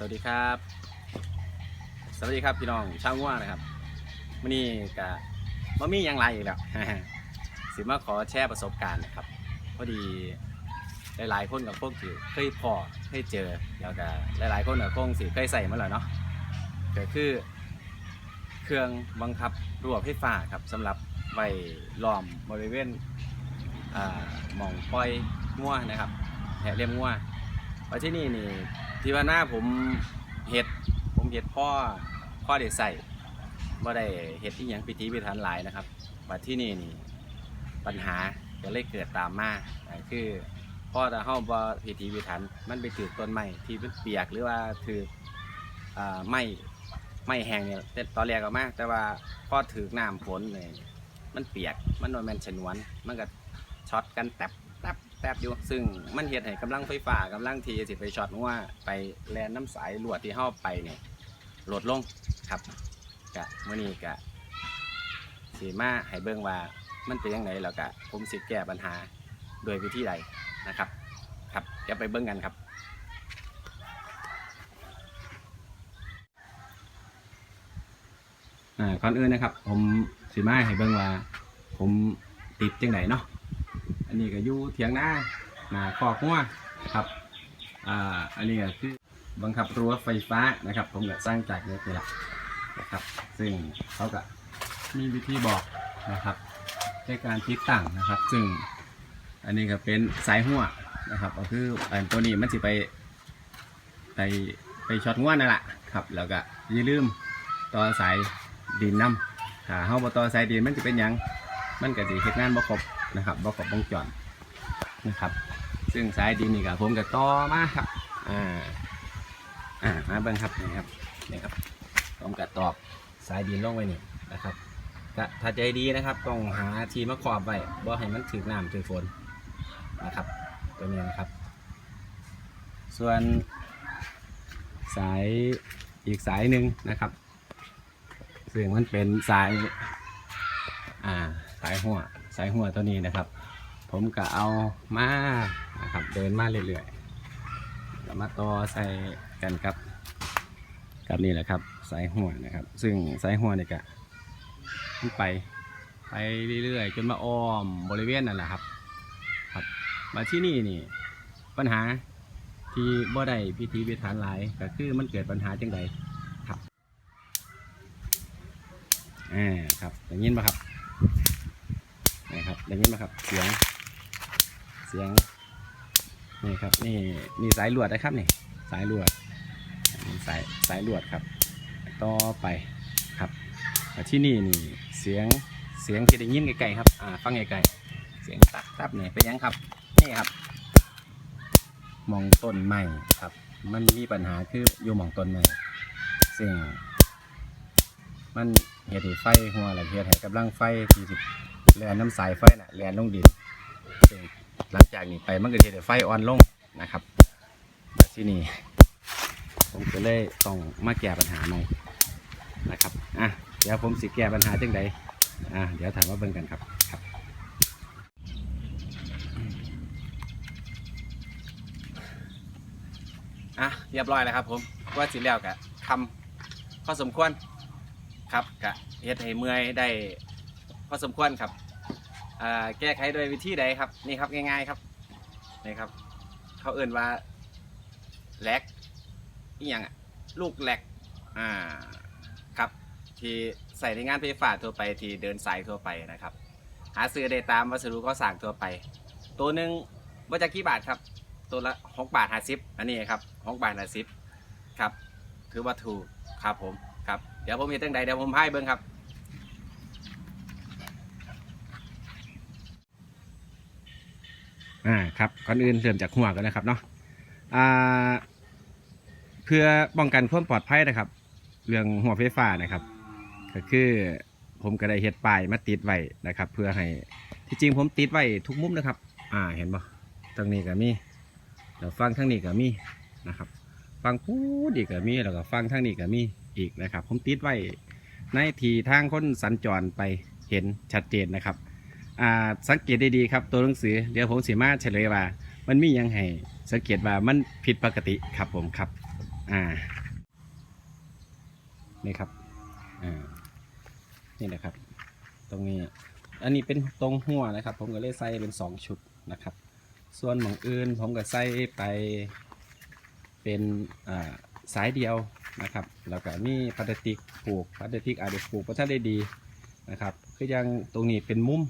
สวัสดีครับ สวัสดีครับพี่น้องชาวง่วนะครับวันนี้กะมามีหยังไรอีกแล้วสิมาขอแชร์ประสบการณ์นะครับพอดีหลายๆคนกับพวกที่เคยพอเคยเจอแล้วก็หลายๆคนกับคงสิเคยใส่มาแล้วเนาะก็คือเครื่องบังคับระบบไฟฟ้าครับสำหรับไว้ล้อมบริเวณหมองปล่อยง่วนะครับแหเลี้ยมง่วไว้ที่นี่นี่ ที่ว่าหน้าผมเห็ดผมเห็ดพ่อพ่อได้ใส่บ่ได้เห็ดที่ยังพิธีพิธันหลายนะครับมาที่นี่นี่ปัญหาก็เลยเกิดตามมาคือพ่อถ้าเฮาบ่พิธีพิธันมันไปถือต้นไม้ที่มันเปียกหรือว่าถือไม้ไม้แห้งเนี่ยตอนแรกก็มาแต่ว่าพ่อถือน้ำฝนเนี่ยมันเปียกมันบ่แม่นฉนวน มันก็ช็อตกันแตบ แตบแตบอยู่ ซึ่งมันเฮ็ดให้กำลังไฟฟ้ากำลังทีสิไปช็อตว่าไปแลนน้ำสายลวดที่เฮาไปเนี่ยลดลงครับกะมื้อนี้กะสิมาให้เบิ่งว่ามันเป็นยังไงแล้วกะผมสิแก้ปัญหาโดยวิธีใดนะครับ ครับเดี๋ยวไปเบิ่งกันครับอ่าก่อนอื่นนะครับ ผมสิมาให้เบิ่งว่า ผมติดจังไดเนาะ อันนี้ก็อยู่เถียงหน้าหน้าคอกหัวครับอ่าอันนี้ก็คือบังคับรั้วไฟฟ้านะครับ ผมก็สร้างจากเน็ตนี่แหละนะครับ ซึ่งเขาก็มีวิธีบอกนะครับในการติดตั้งนะครับ ซึ่งอันนี้ก็เป็นสายหัวนะครับ ก็คืออันตัวนี้มันสิไปไปไปช็อตงวนั่นแหละครับ แล้วก็อย่าลืมต่อสายดินน้ำถ้าเฮาบ่ต่อสายดินมันจะเป็นหยัง มันก็สิเฮ็ดงานบ่ครบ นะครับบ่ครบวงจรนะครับ ซึ่งสายดินนี่ก็ผมก็ต่อมาครับอ่าอ่ามาเบิ่งครับนี่ครับนี่ครับผมก็ตอกสายดินลงไว้นี่นะครับถ้าใจดีนะครับต้องหาทีมาขอบไว้บ่ให้มันถึกน้ำถึกฝนนะครับ ตัวนี้นะครับ ส่วนสายอีกสายหนึ่งนะครับซึ่งมันเป็นสายอ่าสายหัว สายหัวตัวนี้นะครับ ผมก็เอามานะครับเดินมาเรื่อยๆแล้วมาต่อใส่กันครับกับนี่แหละครับสายหัวนะครับ ซึ่งสายหัวเนี่ยก็มันไปไปเรื่อยๆ จนมาอ้อมบริเวณนั่นแหละครับ ครับ มาที่นี่นี่ปัญหาที่บ่ได้พิธีพิธานหลายก็คือมันเกิดปัญหาจังใดครับอ่าครับอย่างนี้ป่ะครับ นี่ครับอย่างนี้ป่ะครับ เสียง เสียง นี่ครับ นี่นี่สายลวดนะครับนี่ สายลวด สายสายลวดครับ ต่อไปครับที่นี่นี่ เสียง เสียงที่ได้ยินไกลๆครับ อ่า ฟังไกลๆเสียงตับตับเนี่ยเป็นยังครับ นี่ครับ มองต้นไม้ครับ มันมีปัญหาคืออยู่มองต้นไม้ซึ่งมันเหตุไฟหัวหรือเหตุให้กำลังไฟที่สิ แลนน้ำสายไฟน่ะแลนลงดินซึ่งหลังจากนี้ไปมันก็จะเหตุให้ไฟอ่อนลงนะครับมาที่นี่ผมก็เลยต้องมาแก้ปัญหาใหม่นะครับอะเดี๋ยวผมสิแก้ปัญหาจังใดอะเดี๋ยวถามว่าเบิ่งกันครับครับอะเรียบร้อยแล้วครับผมว่าสิแล้วกะทำพอสมควรครับกะเฮ็ดให้เมื่อยได้ พอสมควรครับแก้ไขโดยวิธีใดครับนี่ครับง่าย ๆครับนี่ครับ เขาเอื่นว่าแหลกอีหยังลูกแหลกอ่าครับที่ใส่ในงานไฟฟ้าทั่วไปที่เดินสายทั่วไปนะครับ หาซื้อได้ตามวัสดุก่อสร้างทั่วไป ตัวหนึ่งว่าจะกี่บาทครับ ตัวละหกบาทห้าสิบอันนี้ครับหกบาทห้าสิบครับ ถือว่าถูกครับผมครับ เดี๋ยวผมมีตั้งใดเดี๋ยวผมให้เบิ้งครับ อ่าครับก่อนอื่นเริ่มจากหัวกันนะครับเนาะอ่าเพื่อป้องกันความปลอดภัยนะครับ เรื่องหัวไฟฟ้านะครับ ก็คือผมก็ได้เฮ็ดป้ายมาติดไว้นะครับ เพื่อให้ที่จริงผมติดไว้ทุกมุมนะครับ อ่าเห็นปะตรงนี้ก็มีแล้วฟังทั้งนี้ก็มีนะครับ ฟังพูดอีกก็มีแล้วก็ฟังทั้งนี้ก็มีอีกนะครับ ผมติดไว้ในทีทางคนสัญจรไปเห็นชัดเจนนะครับ อ่าสังเกตได้ดีครับตัวหนังสือเดี๋ยวผมสีมาเฉลยว่า มันมียังให้สังเกตว่ามันผิดปกติครับผมครับอ่านี่ครับอ่านี่นะครับ ตรงนี้อันนี้เป็นตรงหัวนะครับ ผมก็เลยใส่เป็นสองชุดนะครับ ส่วนหมองอื่นผมก็ใส่ไปเป็นอ่าสายเดียวนะครับ แล้วก็มีพลาสติกผูกพลาสติกอาจจะผูกเพราะถ้าได้ดีนะครับ คือยังตรงนี้เป็นมุม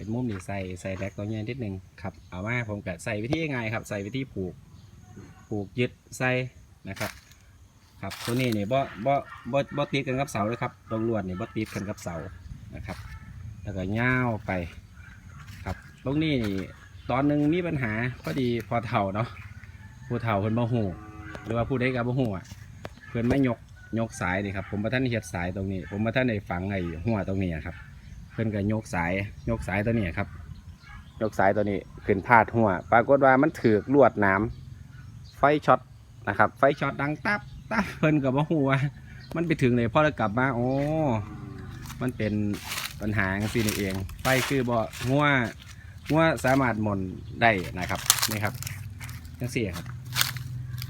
เป็นมุมนี่ใส่ใส่แรกตัวนี้นิดนึงครับเอามาผมก็ใส่วิธีง่ายครับ ใส่วิธีผูกผูกยึดใส่นะครับครับตัวนี้เนี่บ่บ่บ่บ่ติดกันกับเสาเลยครับตรงลวดเนี่ยบ่ติดกันกับเสานะครับ แล้วก็ย่าวไปครับตรงนี้นี่ตอนหนึ่งมีปัญหาพอดีพอเฒ่าเนาะผู้เฒ่าเพิ่นบ่ฮู้หรือว่าผู้ใดก็บ่ฮู้อะเพิ่นไม่ยกยกสายนี่ครับผมบ่ทันได้เฮ็ดสายตรงนี้ ผมบ่ทันได้ฝังไอ้หัวตรงนี้ครับ พิ่นก็ยกสายยกสายตัวนี้ครับ ยกสายตัวนี้ขึ้นพาดหัว ปรากฏว่ามันถือลวดน้ำไฟช็อตนะครับ ไฟช็อตดังตับตับเพิ่นก็บ่ฮู้ว่ามันไปถึงเลยพอเรากลับมาโอ้มันเป็นปัญหาจังซี่นี่เอง ไฟคือบ่งัวงัวสามารถหมุนได้นะครับนี่ครับจังซี่ครับ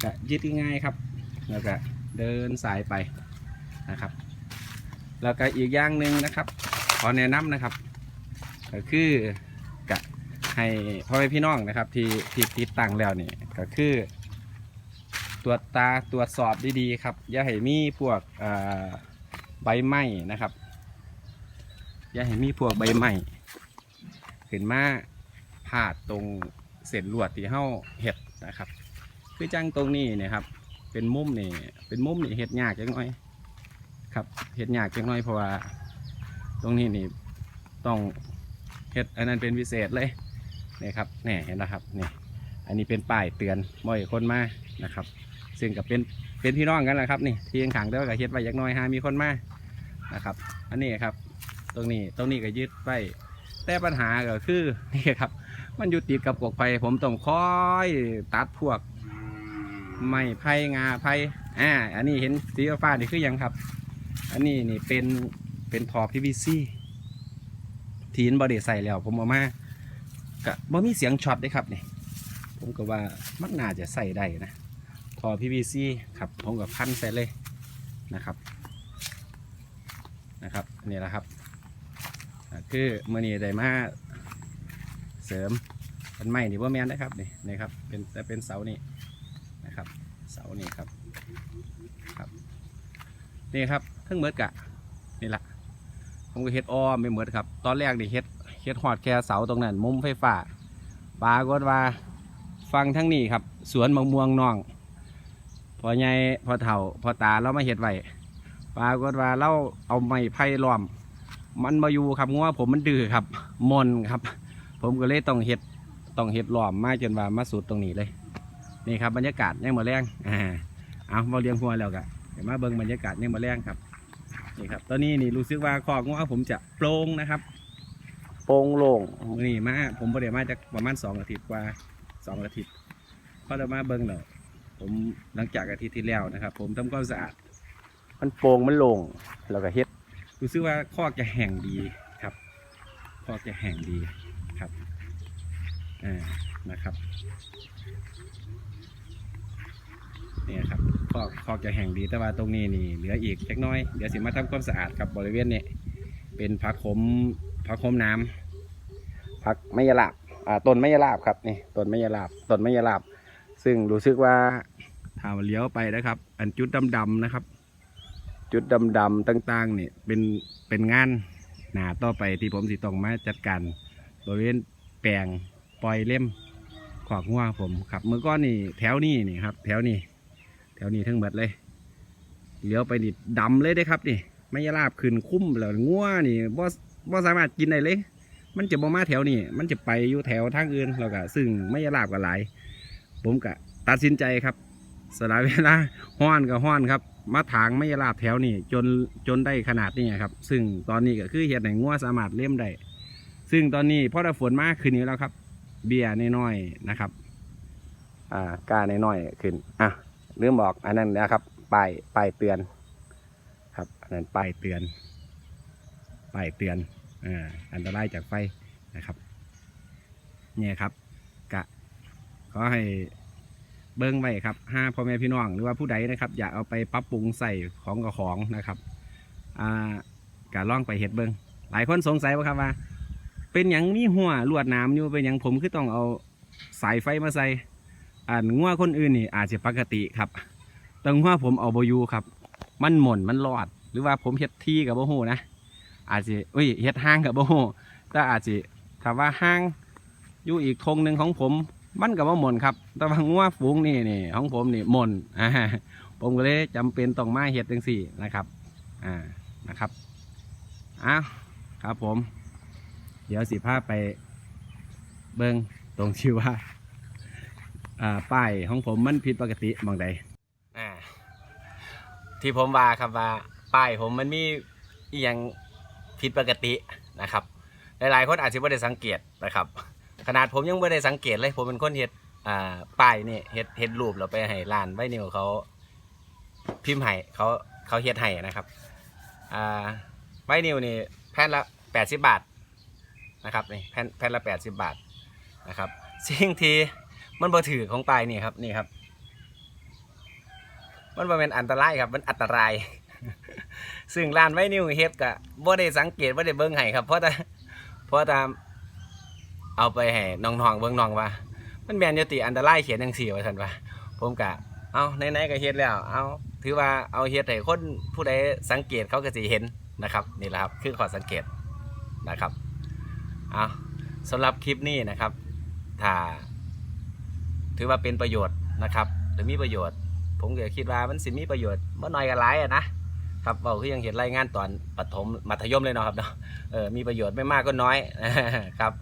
ก็ยึดง่ายครับแล้วก็เดินสายไปนะครับ แล้วก็อีกอย่างหนึ่งนะครับ ขอแนะนำนะครับก็คือกะให้พ่อแม่พี่น้องนะครับ ที่ที่ติดตั้งแล้วนี่ก็คือตรวจตาตรวจสอบดีๆครับ อย่าให้มีพวกใบไหม้นะครับ อย่าให้มีพวกใบไหม้ขึ้นมาพาดตรงเศษลวดที่เฮาเห็ดนะครับ คือจังตรงนี้นี่ยครับ เป็นมุมนี่เป็นมุมนี่เห็ดยากจังน้อย ครับเห็ดยากจังน้อยเพราะว่า ตรงนี้นี่ต้องเห็ดอันนั้นเป็นพิเศษเลยนี่ครับนี่เห็นนะครับนี่อันนี้เป็นป้ายเตือนบ่อยคนมานะครับ ซึ่งกับเป็นเป็นพี่น้องกันแหละครับนี่ที่ยังขังเด้อกับเฮ็ดไว้ยักน้อยหามีคนมานะครับ อันนี้ครับ ตรงนี้ตรงนี้ก็ยึดไว้แต่ปัญหาก็คือนี่ครับ มันอยู่ติดกับกกไฟผมต้องคอยตัดพวกไม้ไผ่งาไผ่อ่าอันนี้เห็นสีฟ้านี่คือยังครับ อันนี้นี่เป็น เป็นทอ PVC ทีนบอดี้ใส่แล้ว ผมเอามากะบ่มีเสียงช็อตเด้ครับนี่ผมก็ว่ามันน่าจะใส่ได้นะทอ PVC ครับผมกับพันใส่เลยนะครับนะครับนี่แหละครับคือเมื่อนี้ได้มาเสริมเป็นไม้นี่ว่าแมนนะครับนี่นี่ครับเป็นแต่เป็นเสานี่นะครับ เสานี่ครับครับนี่ครับทั้งเมดกะนี่แหละ ผมก็เฮ็ดอ้อมไปหมดครับ ตอนแรกนี่เฮ็ดเฮ็ดหอดแค่เสาตรงนั้น มุมไฟฟ้าปรากฏว่าฟังทั้งนี้ครับ สวนมะม่วงน้อง พอใหญ่พอเฒ่า พอตาเรามาเฮ็ดไว้ปรากฏว่าเราเอาไม้ไผ่ล้อม มันมาอยู่ครับงัวผมมันดื้อครับ มนครับ ผมก็เลยต้องเฮ็ดต้องเฮ็ดล้อมมากจนว่ามาสุดตรงนี้เลย นี่ครับบรรยากาศยังมาแรงอ่าเอามาเลี้ยงหัวแล้วกะเดี๋ยวมาเบิ่งบรรยากาศเนี่ยมาแรงครับ นี่ครับตอนนี้นี่รู้สึกว่าคอกงัวผมจะโปร่งนะครับโปร่งโล่งนี่มาผมประเดี๋ยวมาจากประมาณสองอาทิตย์กว่าสองอาทิตย์พอเรามาเบิ่งแล้วผมหลังจากอาทิตย์ที่แล้วนะครับ ผมทำความสะอาด มันโปร่งมันโล่งแล้วก็เฮ็ดรู้สึกว่าคอกจะแห้งดีครับคอกจะแห้งดีครับอ่านะครับ เนี่ยครับคอกคอกจะแห้งดีแต่ว่าตรงนี้นี่เหลืออีกเล็กน้อยเดี๋ยวสิมาทำความสะอาดกับบริเวณนี้เป็นผักขมผักขมน้ำผักไมยลาบอ่าต้นไมยลาบครับนี่ต้นไมยลาบต้นไมยลาบ ซึ่งรู้สึกว่าถ้าเลี้ยวไปนะครับ อันจุดดำๆนะครับ จุดดำๆต่างๆนี่เป็นเป็นงานหนาต่อไปที่ผมสิต้องมาจัดการบริเวณแปลงปล่อยเล่มขวากหัวผมครับเมื่อก้อนนี่แถวนี้นี่ครับ แถวนี้ ถวนี้ทั้งหมดเลยเลี้ยวไปนี่ดำเลยได้ครับนี่ไม่ยาลาบขึ้นคุ้มแล้วงัวนี่บ่บ่สามารถกินได้เลย มันจะบ่มาแถวนี้มันจะไปอยู่แถวทางอื่นแล้วก็ซึ่งไม่ยาลาบก็หลาย ผมก็ตัดสินใจครับสลายเวลาห้อนก็ห้อนครับ มาถางไม่ยาลาบแถวนี้จนจนได้ขนาดนี้ครับ ซึ่งตอนนี้ก็คือเห็ดให้งัวสามารถเลี้ยมได้ซึ่งตอนนี้พอได้ฝนมากขึ้นนี้แล้วครับ เบี้ยน้อยๆนะครับ อ่ากล้าน้อยๆขึ้นอะ ลืมบอกอันนั้นนะครับป้ายป้ายเตือน ครับ อันนั้นป้ายเตือนป้ายเตือนอ่าอันตรายจากไฟนะครับ เนี่ยครับกะขอให้เบิ้งไว้ครับห้าพ่อแม่พี่น้องหรือว่าผู้ใดนะครับ อยากเอาไปปรับปรุงใส่ของกับของนะครับอ่าการล่องไปเฮ็ดเบิ้งหลายคนสงสัยว่าครับว่า เป็นหยังมีหัวลวดน้ำอยู่เป็นหยังผมคือต้องเอาสายไฟมาใส่ อ่านงัวคนอื่นนี่อาจจะปกติครับแต่งัวผมเอาบอยูครับ มันหม่นมันรอด หรือว่าผมเฮ็ดที่กับบ่ฮู้นะ อาจจะอุ้ยเฮ็ดห้างกับบ่ฮู้แต่อาจจะถ้าว่าห้างอยู่อีกธงหนึ่งของผม มันกับว่าหม่นครับ แต่ว่างัวฝูงนี่นี่ของผมนี่หม่นอ่าผมก็เลยจำเป็นต้องมาเฮ็ดจังสี่นะครับ อ่านะครับอ้าวครับผม เดี๋ยวสิพาไปเบิงตรงชื่อว่า ป้ายของผมมันผิดปกติบางใดอ่าที่ผมว่าครับว่าป้ายผมมันมีอีหยังผิดปกตินะครับ หลายๆคนอาจจะไม่ได้สังเกตนะครับ ขนาดผมยังไม่ได้สังเกตเลย ผมเป็นคนเฮ็ดอ่าป้ายนี่เฮ็ดเฮ็ดรูปแล้วไปให้ร้านไว้นิวเขาพิมพ์ให้เขาเขาเฮ็ดให้นะครับอ่าไว้นิวนี่แผ่นละแปดสิบบาทนะครับนี่แผ่นแผ่นละแปดสิบบาทนะครับสิ่งที่ มันบ่ถือของป้ายนี่ครับนี่ครับ มันบ่เป็นอันตรายครับ มันอันตราย ซึ่งร้านไว้นิวเฮ็ดก็บ่ได้สังเกตบ่ได้เบิ่งให้ครับ เพราะแต่เพราะตามเอาไปให้น้องๆเบิ่งน้องว่า มันแม่นยติอันตรายเขียนจังซี่ว่าซั่นว่าผมก็เอาไหนๆก็เฮ็ดแล้ว เอาถือว่าเอาเฮ็ดให้คนผู้ใดสังเกตเขาก็สิเห็นนะครับนี่แหละครับคือข้อสังเกตนะครับเอาสำหรับคลิปนี้นะครับถ้า ถือว่าเป็นประโยชน์นะครับหรือมีประโยชน์ ผมก็คิดว่ามันสิมีประโยชน์เมื่อน้อยก็หลายอะนะครับเราคือยังเห็นรายงานตอนปฐมมัธยมเลยเนาะครับเนาะเออมีประโยชน์ไม่มากก็น้อยครับ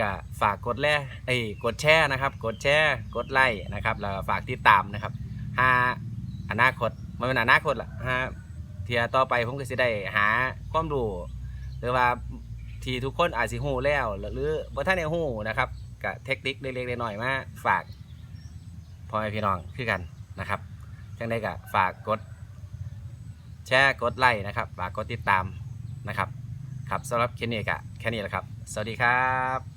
ก็ฝากกดแลไอ้ยกดแชร์นะครับ กดแชร์กดไลค์นะครับแล้วฝากติดตามนะครับหาอนาคตมันเป็นอนาคตล่ะหาเทียต่อไปผมก็สิได้หาความรู้หรือว่าที่ทุกคนอาจสิฮู้แล้ว หรือบ่ท่านได้ฮู้นะครับก็เทคนิคเล็กๆน้อยๆมาฝาก พ่อแม่พี่น้องคือกันนะครับจังได้ก็ฝากกด แชร์กดไลค์นะครับฝากกดติดตามนะครับ ครับสำหรับคลิปนี้ก็แค่นี้แหละครับ สวัสดีครับ